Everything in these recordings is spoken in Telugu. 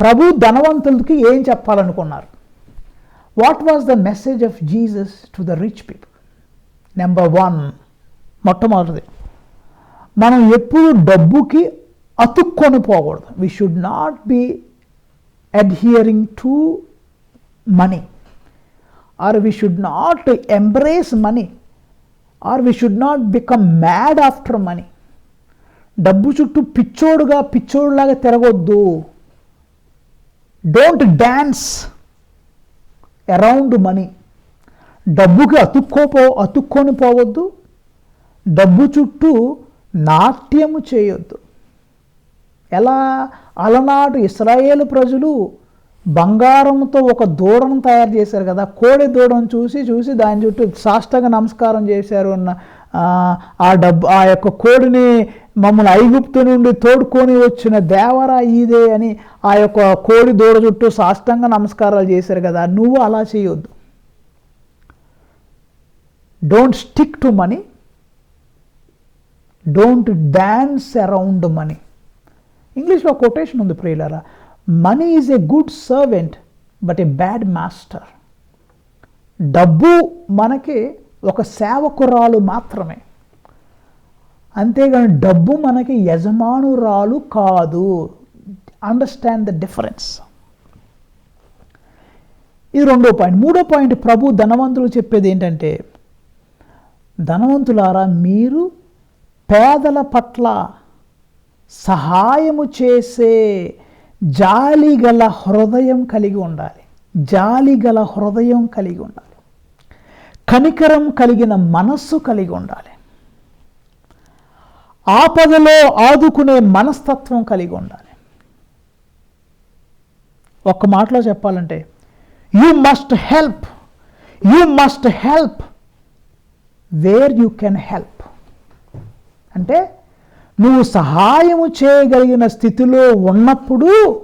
ప్రభు ధనవంతులకి ఏం చెప్పాలనుకున్నారు? What was the message of Jesus to the rich people number one మొట్టమొదటిది మనం ఎప్పుడు డబ్బుకి అతుక్కొని పోకూడదు. We should not be adhering to money or we should not embrace money or we should not become mad after money డబ్బు చుట్టూ పిచ్చోడుగా పిచ్చోడులాగా తిరగొద్దు. డోంట్ డ్యాన్స్ అరౌండ్ మనీ డబ్బుకి అతుక్కోపో అతుక్కొని పోవద్దు. డబ్బు చుట్టూ నాట్యము చేయొద్దు. ఎలా? అలనాడు ఇస్రాయేల్ ప్రజలు బంగారంతో ఒక దూడను తయారు చేశారు కదా కోడి దూడను చూసి చూసి దాని చుట్టూ సాష్టంగా నమస్కారం చేశారు అన్న ఆ, డబ్బు ఆ యొక్క కోడిని మమ్మల్ని ఐగుప్తు నుండి తోడుకొని వచ్చిన దేవరా ఇదే అని ఆ యొక్క కోడి దూడ చుట్టూ సాష్టంగా నమస్కారాలు చేశారు కదా నువ్వు అలా చేయొద్దు. Don't stick to money don't dance around money ఇంగ్లీష్లో కొటేషన్ ఉంది ప్రియులరా. Money is a good servant but a bad master డబ్బు మనకి ఒక సేవకురాలు మాత్రమే. అంతేగాని డబ్బు మనకి యజమానురాలు కాదు. అండర్స్టాండ్ ద డిఫరెన్స్ ఇది రెండో పాయింట్. మూడో పాయింట్ ప్రభు ధనవంతులు చెప్పేది ఏంటంటే ధనవంతులారా మీరు పేదల పట్ల సహాయము చేసే జాలి గల హృదయం కలిగి ఉండాలి. జాలి గల హృదయం కలిగి ఉండాలి. కనికరం కలిగిన మనస్సు కలిగి ఉండాలి. ఆపదలో ఆదుకునే మనస్తత్వం కలిగి ఉండాలి. ఒక్క మాటలో చెప్పాలంటే you must help you must help where you can help అంటే నువ్వు సహాయము చేయగలిగిన స్థితిలో ఉన్నప్పుడు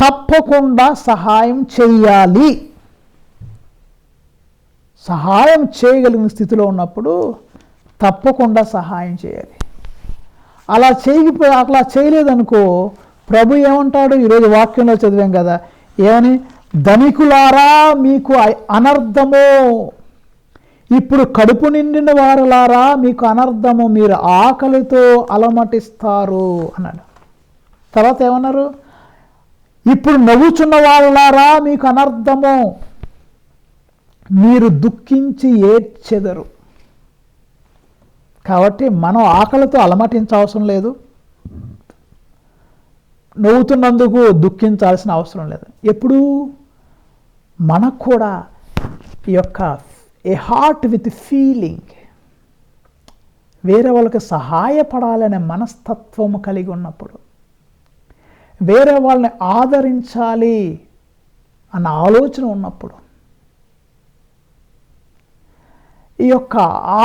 తప్పకుండా సహాయం చెయ్యాలి. సహాయం చేయగలిగిన స్థితిలో ఉన్నప్పుడు తప్పకుండా సహాయం చేయాలి. అలా చేయకపో అట్లా చేయలేదనుకో ప్రభు ఏమంటాడు? ఈరోజు వాక్యంలో చదివాం కదా ఏమని? ధనికులారా మీకు అ- అనర్థము. ఇప్పుడు కడుపు నిండిన వారులారా మీకు అనర్థము మీరు ఆకలితో అలమటిస్తారు అన్నాడు. తర్వాత ఏమన్నారు? ఇప్పుడు నవ్వుచున్న వాళ్ళారా మీకు అనర్థము. మీరు దుఃఖించి ఏడ్చెదరు. కాబట్టి మనం ఆకలితో అలమటించవసరం లేదు. నవ్వుతున్నందుకు దుఃఖించాల్సిన అవసరం లేదు. ఎప్పుడు మనకు కూడా ఈ యొక్క ఏ హార్ట్ విత్ ఫీలింగ్ వేరే వాళ్ళకి సహాయపడాలనే మనస్తత్వము కలిగి ఉన్నప్పుడు వేరే వాళ్ళని ఆదరించాలి అన్న ఆలోచన ఉన్నప్పుడు ఈ యొక్క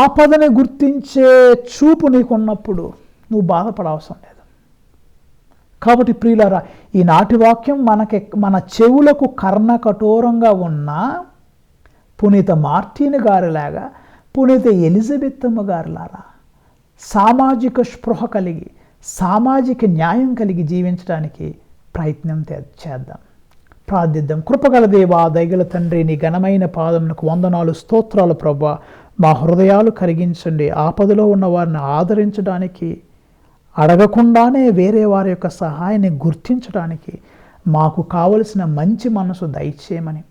ఆపదని గుర్తించే చూపు నీకున్నప్పుడు నువ్వు బాధపడవసరం లేదు. కాబట్టి ప్రియులారా ఈనాటి వాక్యం మనకి మన చెవులకు కర్ణ కఠోరంగా ఉన్న పునీత మార్టిన్ గారిలాగా పునీత ఎలిజబెత్తమ్మ గారిలారా సామాజిక స్పృహ కలిగి సామాజిక న్యాయం కలిగి జీవించడానికి ప్రయత్నం చేద్దాం. ప్రార్థిద్దాం. కృపగల దేవా దయగల తండ్రి నీ ఘనమైన పాదమునకు వందనాలు స్తోత్రాలు ప్రభా. మా హృదయాలు కరిగించండి. ఆపదలో ఉన్న వారిని ఆదరించడానికి అడగకుండానే వేరే వారి యొక్క సహాయాన్ని గుర్తించడానికి మాకు కావలసిన మంచి మనసు దయచేయమని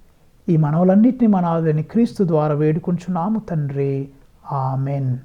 ఈ మనవులన్నింటినీ మన ఆదని క్రీస్తు ద్వారా వేడుకుంటున్నాము తండ్రి. ఆమెన్.